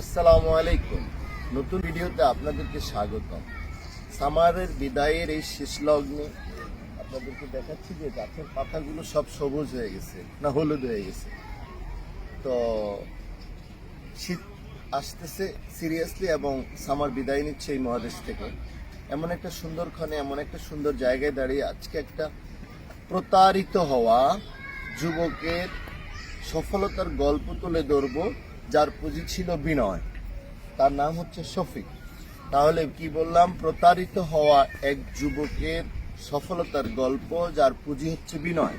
আসসালামু আলাইকুম নতুন ভিডিওতে আপনাদেরকে স্বাগতম। সামারের বিদায়ের এই শেষ লগ্নে আপনাদেরকে দেখাচ্ছি যে গাছের পাতাগুলো সব সবুজ হয়ে গেছে, না হলুদ হয়ে গেছে। তো শীত আসতেছে সিরিয়াসলি এবং সামার বিদায় নিচ্ছে এই মহাদেশ থেকে। এমন একটা সুন্দর ক্ষণে, এমন একটা সুন্দর জায়গায় দাঁড়িয়ে আজকে একটা প্রতারিত হওয়া যুবকের সফলতার গল্প তুলে ধরব। যার পুঁজি ছিল বিনয়। তার নাম হচ্ছে শফিক। তাহলে কি বললাম? প্রতারিত হওয়া এক যুবকের সফলতার গল্প, যার পুঁজি হচ্ছে বিনয়।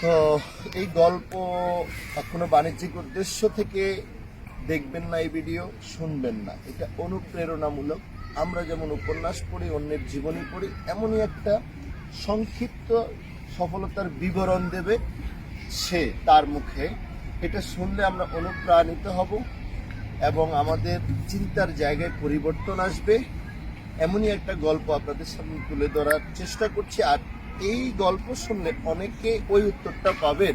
তো এই গল্প এখনও বাণিজ্যিক উদ্দেশ্য থেকে দেখবেন না এই ভিডিও, শুনবেন না। এটা অনুপ্রেরণামূলক। আমরা যেমন উপন্যাস পড়ি, অন্যের জীবনী পড়ি, এমনই একটা সংক্ষিপ্ত সফলতার বিবরণ দেবে সে তার মুখে। এটা শুনলে আমরা অনুপ্রাণিত হব এবং আমাদের চিন্তার জায়গায় পরিবর্তন আসবে। এমনই একটা গল্প আপনাদের সামনে তুলে ধরার চেষ্টা করছি। আর এই গল্প শুনলে অনেকে ওই উত্তরটা পাবেন।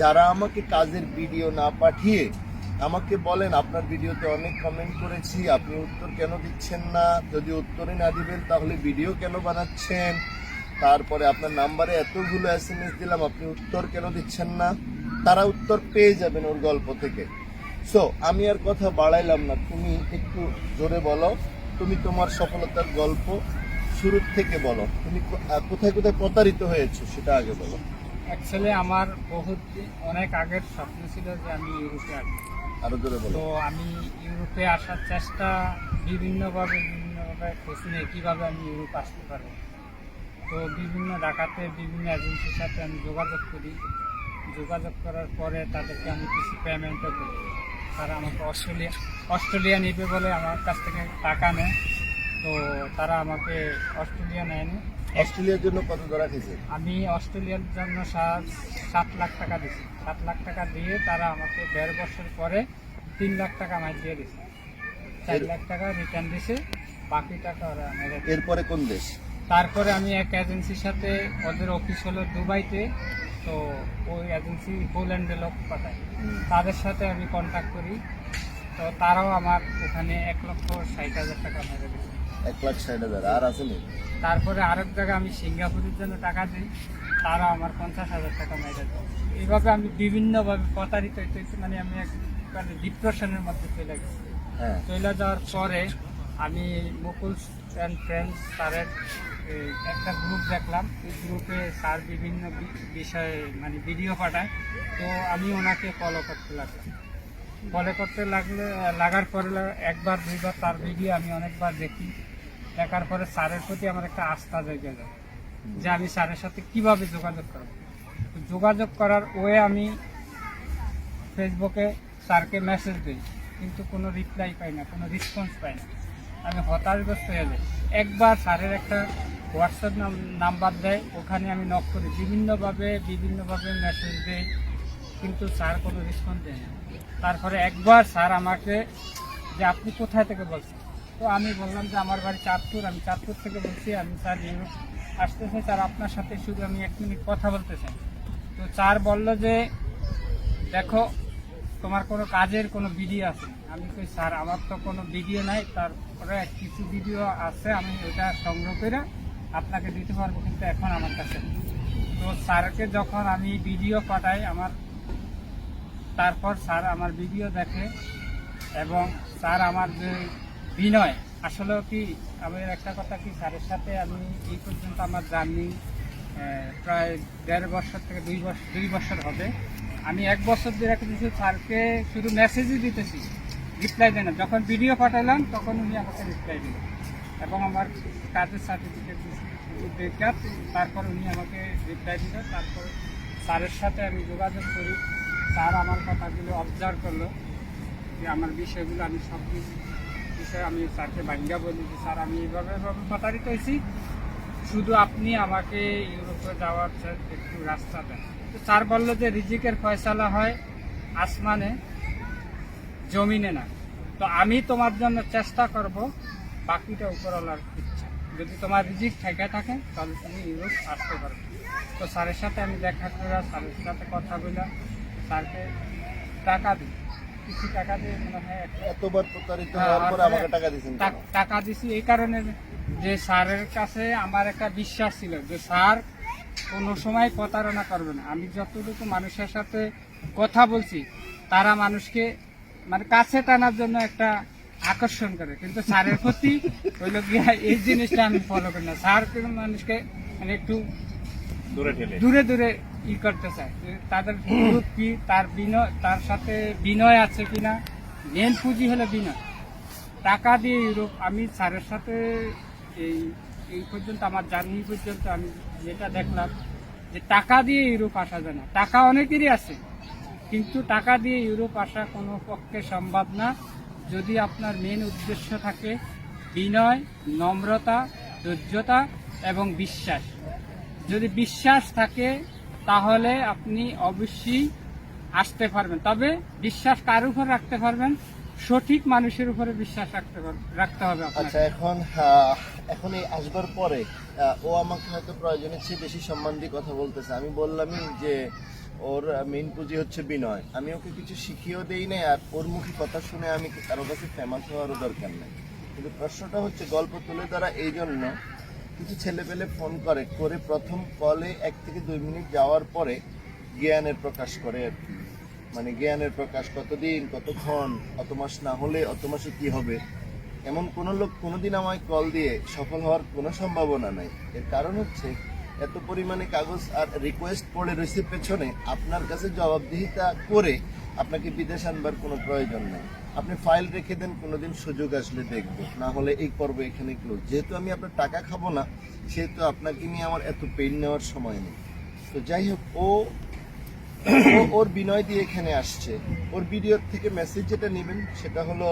যারা আমাকে কাজের ভিডিও না পাঠিয়ে আমাকে বলেন, আপনার ভিডিওতে অনেক কমেন্ট করেছি, আপনি উত্তর কেন দিচ্ছেন না? যদি উত্তরই না দিবেন, তাহলে ভিডিও কেন বানাচ্ছেন? তারপরে আপনার নাম্বারে এতগুলো এস এম এস দিলাম, আপনি উত্তর কেন দিচ্ছেন না? তারা উত্তর পেয়ে যাবেন ওর গল্প থেকে। সো আমি আর কথা বাড়াইলাম না। তুমি একটু জোরে বলো। তুমি তোমার সফলতার গল্প শুরুর থেকে বলো। তুমি কোথায় কোথায় প্রতারিত হয়েছো সেটা আগে বলো। অ্যাকচুয়ালি আমার বহুত অনেক আগের স্বপ্ন ছিল যে আমি ইউরোপে আসব। আরও জোরে বলো। তো আমি ইউরোপে আসার চেষ্টা বিভিন্নভাবে বিভিন্নভাবে খোঁজ নিয়ে কীভাবে আমি ইউরোপ আসতে পারব। তো বিভিন্ন ঢাকাতে বিভিন্ন এজেন্সির সাথে আমি যোগাযোগ করি। যোগাযোগ করার পরে তাদেরকে আমি কিছু পেমেন্টও করি তারা আমাকে অস্ট্রেলিয়া অস্ট্রেলিয়া নেবে বলে আমার কাছ থেকে টাকা নেয়। তো তারা আমাকে অস্ট্রেলিয়া নেয়নি। অস্ট্রেলিয়ার জন্য কত ধরা দিয়েছে? আমি অস্ট্রেলিয়ার জন্য সাত সাত লাখ টাকা দিয়েছি। সাত লাখ টাকা দিয়ে তারা আমাকে দেড় বছর পরে তিন লাখ টাকা আমায় দিয়ে দিছে চার লাখ টাকা রিটার্ন দিছে বাকি টাকা ওরা। এরপরে কোন দেশ? তারপরে আমি এক এজেন্সির সাথে ওদের অফিস হলো দুবাইতে। তো ওই এজেন্সি পোল্যান্ডে লোক পাঠায়। তাদের সাথে আমি কন্ট্যাক্ট করি। তো তারাও আমার ওখানে এক লক্ষ ষাট হাজার টাকা মেরে দিছে এক লাখ ষাট হাজার আর আসেনি তারপরে আরেক জায়গায় আমি সিঙ্গাপুরের জন্য টাকা দিই তারা আমার পঞ্চাশ হাজার টাকা মেরে দেয়। এইভাবে আমি বিভিন্নভাবে প্রতারিত হইতে হইতে মানে আমি এক মানে ডিপ্রেশনের মধ্যে চলে গেছি। হ্যাঁ। চলে যাওয়ার পরে আমি মুকুল অ্যান্ড ফ্রেন্ডস স্যারের একটা গ্রুপ দেখলাম। এই গ্রুপে স্যার বিভিন্ন বিষয়ে মানে ভিডিও পাঠায়। তো আমি ওনাকে ফলো করতে লাগলাম। ফলো করতে লাগলে, লাগার পরে একবার, দুইবার তার ভিডিও আমি অনেকবার দেখি। দেখার পরে স্যারের প্রতি আমার একটা আস্থা জেগে যায় যে আমি স্যারের সাথে কীভাবে যোগাযোগ করব। যোগাযোগ করার ওয়ে আমি ফেসবুকে স্যারকে মেসেজ দিই, কিন্তু কোনো রিপ্লাই পাই না, কোনো রেসপন্স পাই না। আমি হতাশগ্রস্ত হয়ে যাই। একবার স্যারের একটা হোয়াটসঅ্যাপ নাম্বার দেয়, ওখানে আমি নক করি। বিভিন্নভাবে বিভিন্নভাবে মেসেজ দেই কিন্তু স্যার কোনো রেসপন্স দেয় না। তারপরে একবার স্যার আমাকে যে আপনি কোথায় থেকে বলছেন? তো আমি বললাম যে আমার বাড়ি চাঁদপুর। আমি চাঁদপুর থেকে বলছি, আমি স্যার ইউরোপ আসতেছি। স্যার আপনার সাথে শুধু আমি এক মিনিট কথা বলতে চাই। তো স্যার বলল যে, দেখো, তোমার কোনো কাজের কোনো ভিডিও আছে। আমি কই, স্যার, আমার তো কোনো ভিডিও নাই, তারপরে কিছু ভিডিও আছে, আমি ওটা সংগ্রহ করে আপনাকে দিতে পারব, কিন্তু এখন আমার কাছে তো স্যারকে যখন আমি ভিডিও পাঠাই, আমার তারপর স্যার আমার ভিডিও দেখে এবং স্যার আমার যে বিনয় আসলে কি, আমি একটা কথা কি, স্যারের সাথে আমি এই পর্যন্ত আমার জার্নি প্রায় দেড় বছর থেকে দুই বছর দুই বছর হবে। আমি এক বছর ধরে কিছু স্যারকে শুধু মেসেজই দিতেছি। রিপ্লাই দেয় না। যখন ভিডিও পাঠালাম, তখন উনি আমাকে রিপ্লাই দিলেন এবং আমার কাজের সার্টিফিকেট দেখে তারপর উনি আমাকে রিপ্লাই দিল। তারপর স্যারের সাথে আমি যোগাযোগ করি। স্যার আমার কথাগুলো অবজার্ভ করল যে আমার বিষয়গুলো আমি সব বিষয়ে আমি স্যারকে বাঙ্গা বলি যে, স্যার, আমি এইভাবে এভাবে প্রতারিত হয়েছি। শুধু আপনি আমাকে ইউরোপে যাওয়ার একটু রাস্তা দেন। তো স্যার বলল যে, রিজিকের ফয়সালা হয় আসমানে। জমিনে না। তো আমি তোমার জন্য চেষ্টা করব বাকিটা উপরওয়ালার ইচ্ছা। যদি তোমার রিজিক থেকে থাকে তাহলে তুমি ইউরোপ আসতে পারবে তো স্যারের সাথে আমি দেখা করে স্যারের সাথে কথা বললাম স্যারকে টাকা দিই। কিছু টাকা দিয়ে মনে হয় এতবার প্রতারিত হ্যাঁ, হওয়ার পরে আমাকে টাকা দিয়েছেন টাকা দিছি এই কারণে যে স্যারের কাছে আমার একটা বিশ্বাস ছিল যে স্যার কোনো সময় প্রতারণা করবে না। আমি যতটুকু মানুষের সাথে কথা বলছি তারা মানুষকে মানে কাছে টানার জন্য একটা আকর্ষণ করে। কিন্তু স্যারের প্রতি হইল গিয়া এই জিনিসটা আমি ফলো করি না। স্যার মানুষকে মানে একটু দূরে দূরে দূরে ই করতে চায়। তাদের গ্রুপ কি তার বিনয় তার সাথে বিনয় আছে কিনা? মেন পুঁজি হলো বিনয়। টাকা দিয়ে ইউরোপ আমি স্যারের সাথে এই এই পর্যন্ত আমার জার্নি পর্যন্ত আমি যেটা দেখলাম যে টাকা দিয়ে ইউরোপ আসা যায় না। টাকা অনেকেরই আছে। কিন্তু টাকা দিয়ে ইউরোপ আসা কোনো পক্ষে সম্ভব না। যদি আপনার মেন উদ্দেশ্য থাকে বিনয়, নম্রতা, ধৈর্যতা এবং বিশ্বাস। যদি বিশ্বাস থাকে, তাহলে আপনি অবশ্যই আসতে পারবেন। তবে বিশ্বাস কার উপর রাখতে পারবেন? সঠিক মানুষের উপরে বিশ্বাস রাখতে রাখতে হবে আচ্ছা এখন এখন এই আসবার পরে ও আমাকে হয়তো প্রয়োজনের চেয়ে বেশি সম্মান দিয়ে কথা বলতেছে। আমি বললামই যে ওর মেইন পুঁজি হচ্ছে বিনয়। আমি ওকে কিছু শিখিয়েও দেই নাই, আর ওর মুখে কথা শুনে আমি কারও কাছে ফেমাস হওয়ারও দরকার নেই। কিন্তু প্রশ্নটা হচ্ছে, গল্প তুলে ধরা এই জন্য কিছু ছেলে পেলে ফোন করে করে প্রথম কলে এক থেকে দুই মিনিট যাওয়ার পরে জ্ঞানের প্রকাশ করে আর কি। মানে জ্ঞানের প্রকাশ, কতদিন, কতক্ষণ, অত মাস না হলে অত মাসে কী হবে? এমন কোন লোক কোনোদিন আমায় কল দিয়ে সফল হওয়ার কোনো সম্ভাবনা নাই। এর কারণ হচ্ছে এত পরিমাণে কাগজ আর রিকোয়েস্ট পড়ে রয়েছে পেছনে, আপনার কাছে জবাবদিহিতা করে আপনাকে বিদেশ আনবার কোনো প্রয়োজন নেই। আপনি ফাইল রেখে দেন, কোনোদিন সুযোগ আসলে দেখব না হলে এই পর্ব এখানে ক্লোজ যেহেতু আমি আপনার টাকা খাব না, সেহেতু আপনাকে নিয়ে আমার এত পেন নেওয়ার সময় নেই। তো যাই হোক, ও ওর বিনয় দিয়ে এখানে আসছে। ওর ভিডিও থেকে মেসেজ যেটা নেবেন, সেটা হলো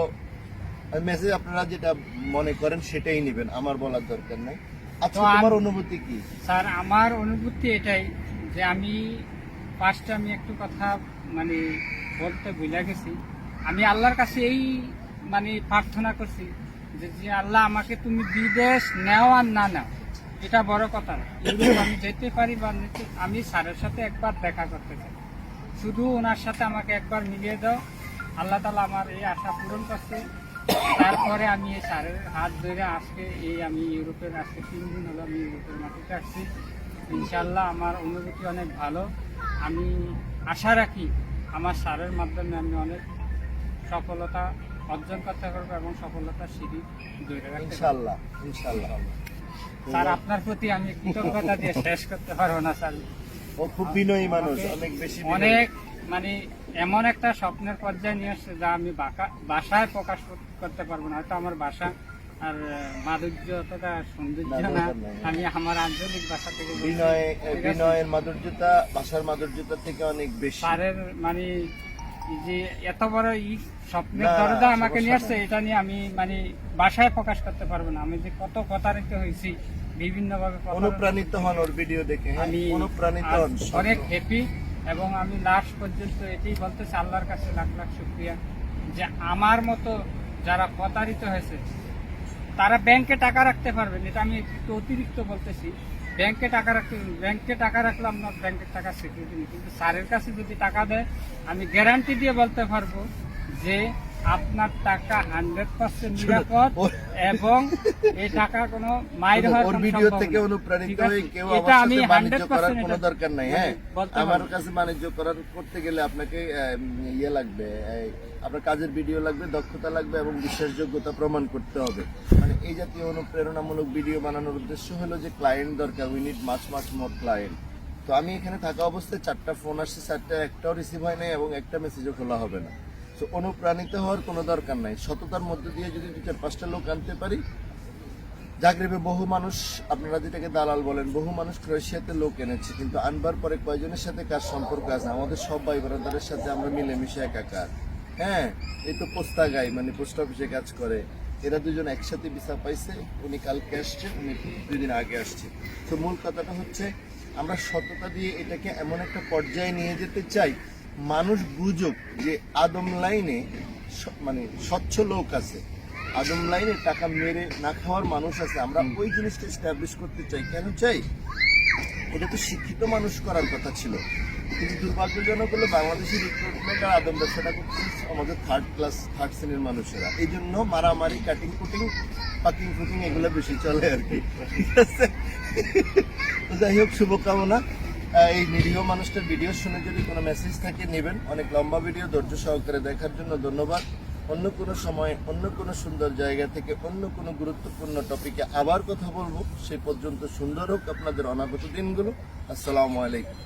মেসেজ আপনারা যেটা মনে করেন সেটাই নেবেন। আমার বলার দরকার নাই। আচ্ছা তো আম- তোমার অনুভূতি কি? স্যার আমার অনুভূতি এটাই যে আমি ফার্স্টে আমি একটু কথা মানে বলতে ভুলে গেছি। আমি আল্লাহর কাছে এই মানে প্রার্থনা করছি যে যে আল্লাহ আমাকে তুমি বিদেশ নেও আর না নাও এটা বড় কথা। ইউরোপ আমি যেতে পারি বা আমি স্যারের সাথে একবার দেখা করতে চাই। শুধু ওনার সাথে আমাকে একবার মিলিয়ে দাও। আল্লাহ তালা আমার এই আশা পূরণ করছে। তারপরে আমি এই স্যারের হাত ধরে আজকে এই আমি ইউরোপের আজকে তিন দিন হলো আমি ইউরোপের মাটিতে আসছি ইনশাল্লাহ আমার অনুভূতি অনেক ভালো। আমি আশা রাখি আমার স্যারের মাধ্যমে আমি অনেক সফলতা অর্জন করতে পারব এবং সফলতার সিঁড়ি ধরে রাখতে ইনশাল্লাহ ইনশাল্লাহ স্যার আপনার প্রতি আমি কৃতজ্ঞতা দিয়ে শেষ করতে পারব না স্যার। ও খুব বিনয়ী মানুষ অনেক বেশি অনেক মানে এমন একটা স্বপ্নের পর্যায়ে নিয়ে আসছে যা আমি ভাষায় প্রকাশ কর- করতে পারব না। হয়তো আমার বাসা আর মাধুর্য অতটা সৌন্দর্য না। আমি আমার আঞ্চলিক ভাষা থেকে। বিনয় বিনয়ের মাধুর্যতা ভাষার মাধুর্যতা থেকে অনেক বেশি। স্যারের মানে যে এত বড় ই স্বপ্নের দরজা আমাকে নিয়ে আসছে এটা নিয়ে আমি মানে বাসায় প্রকাশ করতে পারব না। আমি যে কত প্রতারিত হয়েছি বিভিন্ন ভাবে অনুপ্রাণিত হন ওর ভিডিও দেখে হ্যাঁ? আমি অনুপ্রাণিত হন অনেক হ্যাপি এবং আমি লাস্ট পর্যন্ত এটাই বলতেছে আল্লাহর কাছে লাখ লাখ শুক্রিয়া যে আমার মতো যারা প্রতারিত হয়েছে, তারা ব্যাংকে টাকা রাখতে পারবেন এটা আমি একটু অতিরিক্ত বলতেছি। ব্যাংকে টাকা রাখতে ব্যাংকে টাকা রাখলাম না ব্যাংকের টাকা সিকিউরিটি কিন্তু স্যারের কাছে যদি টাকা দেয়, আমি গ্যারান্টি দিয়ে বলতে পারব যে আপনার টাকা হান্ড্রেড পার্সেন্ট নিরাপদ এবং এই টাকা কোনো মাইর হওয়ার ওর ভিডিও থেকে অনুপ্রাণিত হয়ে কেউ আমার আমি বাণিজ্য করার কোনো দরকার নাই হ্যাঁ? আমার কাছে বাণিজ্য করার করতে গেলে আপনাকে ইয়ে লাগবে আপনার কাজের ভিডিও লাগবে দক্ষতা লাগবে এবং বিশ্বাসযোগ্যতা প্রমাণ করতে হবে। মানে এই জাতীয় অনুপ্রেরণামূলক ভিডিও বানানোর উদ্দেশ্য হলো যে ক্লায়েন্ট দরকার we need much much more client তো আমি এখানে থাকা অবস্থায় চারটা ফোন আসছে চারটা একটাও রিসিভ হয় নাই এবং একটা মেসেজও খোলা হবে না। তো অনুপ্রাণিত হওয়ার কোনো দরকার নাই। সততার মধ্যে দিয়ে যদি দু চার পাঁচটা লোক আনতে পারি, জাগরেবে বহু মানুষ, আপনারা যেটাকে দালাল বলেন, বহু মানুষ ক্রোয়েশিয়াতে লোক এনেছে, কিন্তু আনবার পরে কয়জনের সাথে কার সম্পর্ক আছে? আমাদের সব ভাই ব্রাদারের সাথে আমরা মিলেমিশে একাকার। হ্যাঁ এই তো পোস্তা গাই মানে পোস্ট অফিসে কাজ করে। এরা দুজন একসাথে ভিসা পাইছে, উনি কালকে আসছে, উনি দুই দিন আগে আসছে। তো মূল কথাটা হচ্ছে, আমরা সততা দিয়ে এটাকে এমন একটা পর্যায়ে নিয়ে যেতে চাই মানুষ বুঝুক যে আদম লাইনে মানে স্বচ্ছ লোক আছে। আদম লাইনে টাকা মেরে না খাওয়ার মানুষ আছে। আমরা ওই জিনিসটা এস্টাবলিশ করতে চাই। কেন চাই? এটা তো শিক্ষিত মানুষ করার কথা ছিল। কিন্তু দুর্ভাগ্যজনক হলো বাংলাদেশের রিক্রুটমেন্ট আর আদম ব্যবসাটা করছে আমাদের থার্ড ক্লাস থার্ড শ্রেণির মানুষেরা। এই জন্য মারামারি কাটিং কুটিং পাকিং ফুটিং এগুলো বেশি চলে আর কি। ঠিক আছে? যাই হোক শুভকামনা। এই নিরীহ মানুষটার ভিডিও শুনে যদি কোনো মেসেজ থাকে, নেবেন। অনেক লম্বা ভিডিও ধৈর্য সহকারে দেখার জন্য ধন্যবাদ। অন্য কোনো সময়, অন্য কোনো সুন্দর জায়গা থেকে অন্য কোনো গুরুত্বপূর্ণ টপিকে আবার কথা বলব। সে পর্যন্ত সুন্দর হোক আপনাদের অনাগত দিনগুলো। আসসালামু আলাইকুম।